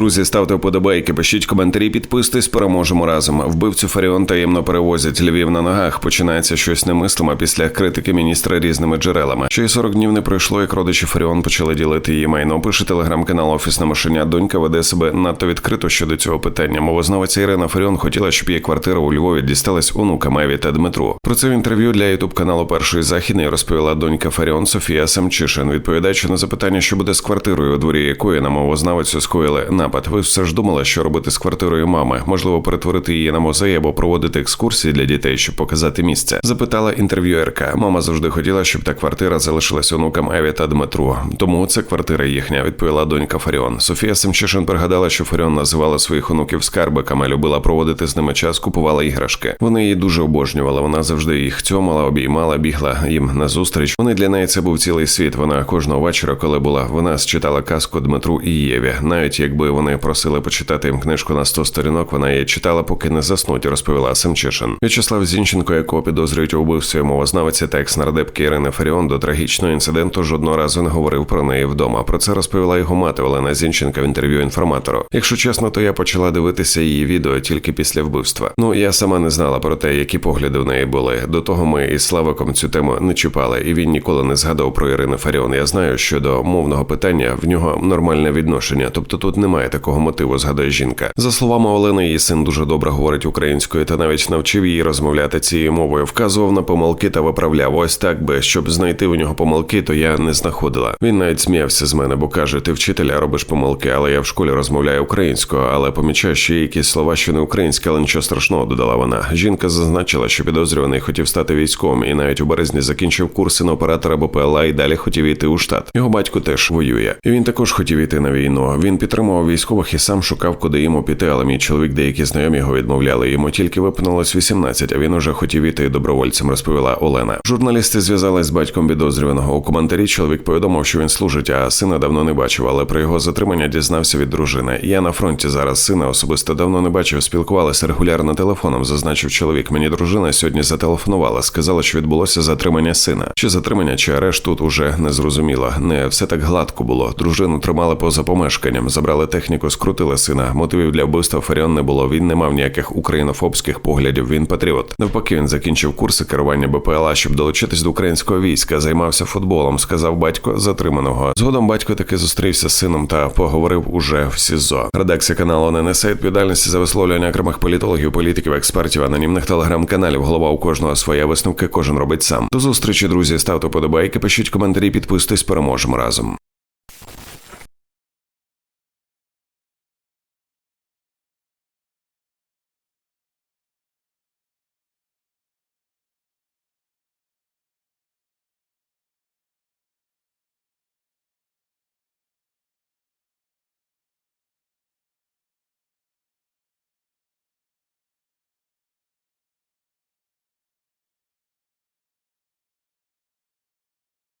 Друзі, ставте вподобайки, пишіть коментарі, підписуйтесь, переможемо разом. Вбивцю Фаріон таємно перевозять Львів на ногах. Починається щось немислиме після критики міністра різними джерелами. Ще й 40 днів не пройшло, як родичі Фаріон почали ділити її майно. Пише телеграм-канал Офісна машиня. Донька веде себе надто відкрито щодо цього питання. Мовознавиця Ірина Фаріон хотіла, щоб її квартира у Львові дісталась онукам Еві та Дмитру. Про це в інтерв'ю для ютуб каналу Першої західної розповіла донька Фаріон Софія Самчишин, відповідаючи на запитання, що буде з квартирою, у дворі якої на мовознавицю скоїли напад. Ви все ж думали, що робити з квартирою мами? Можливо, перетворити її на музей або проводити екскурсії для дітей, щоб показати місце? Запитала інтерв'юерка. Мама завжди хотіла, щоб та квартира залишилась онукам Еві та Дмитру. Тому це квартира їхня, відповіла донька Фаріон. Софія Семчишин пригадала, що Фаріон називала своїх онуків скарбиками, любила проводити з ними час, купувала іграшки. Вони її дуже обожнювали. Вона завжди їх цьомала, обіймала, бігла їм назустріч. Вони для неї це був цілий світ. Вона кожного вечора, коли була вона читала казку Дмитру і Єві. Навіть якби вони просили почитати їм книжку на 100 сторінок, вона її читала, поки не заснуть, розповіла Семчишин. В'ячеслав Зінченко, якого підозрюють у вбивстві мовознавиці та екс-нардепки Ірини Фаріон до трагічного інциденту жодного разу не говорив про неї вдома. Про це розповіла його мати Олена Зінченка в інтерв'ю інформатору. Якщо чесно, то я почала дивитися її відео тільки після вбивства. Ну я сама не знала про те, які погляди в неї були. До того ми із Славиком цю тему не чіпали, і він ніколи не згадав про Ірину Фаріон. Я знаю, що до мовного питання в нього нормальне відношення, тобто тут немає такого мотиву, згадує жінка. За словами Олени, її син дуже добре говорить українською та навіть навчив її розмовляти цією мовою. Вказував на помилки та виправляв. Ось так би, щоб знайти у нього помилки, то я не знаходила. Він навіть сміявся з мене, бо каже: ти вчителя робиш помилки, але я в школі розмовляю українською, але помічаю, що є якісь слова, що не українські, але нічого страшного, додала вона. Жінка зазначила, що підозрюваний хотів стати військовим і навіть у березні закінчив курси на оператора БПЛА і далі хотів йти у штат. Його батько теж воює. І він також хотів йти на війну. Він підтримував військових і сам шукав, куди йому піти, але мій чоловік, деякі знайомі його відмовляли. Йому тільки випнулось 18, а він уже хотів іти добровольцем, розповіла Олена. Журналісти зв'язались з батьком підозрюваного. У коментарі чоловік повідомив, що він служить, а сина давно не бачив, але про його затримання дізнався від дружини. Я на фронті зараз сина особисто давно не бачив. Спілкувалися регулярно телефоном. Зазначив чоловік. Мені дружина сьогодні зателефонувала. Сказала, що відбулося затримання сина. Чи затримання, чи арешт тут уже не зрозуміло. Не все так гладко було. Дружину тримали поза помешканням, забрали техніку, скрутили сина. Мотивів для вбивства Фаріон не було. Він не мав ніяких українофобських поглядів. Він патріот. Навпаки, він закінчив курси керування БПЛА, щоб долучитись до українського війська. Займався футболом. Сказав батько затриманого. Згодом батько таки зустрівся з сином та поговорив уже в СІЗО. Редакція каналу не несе відповідальності за висловлювання окремих політологів, політиків, експертів, анонімних телеграм-каналів. Голова у кожного своя висновки. Кожен робить сам. До зустрічі, друзі. Ставте подобайки, пишіть коментарі, підписуйтесь. Переможемо разом.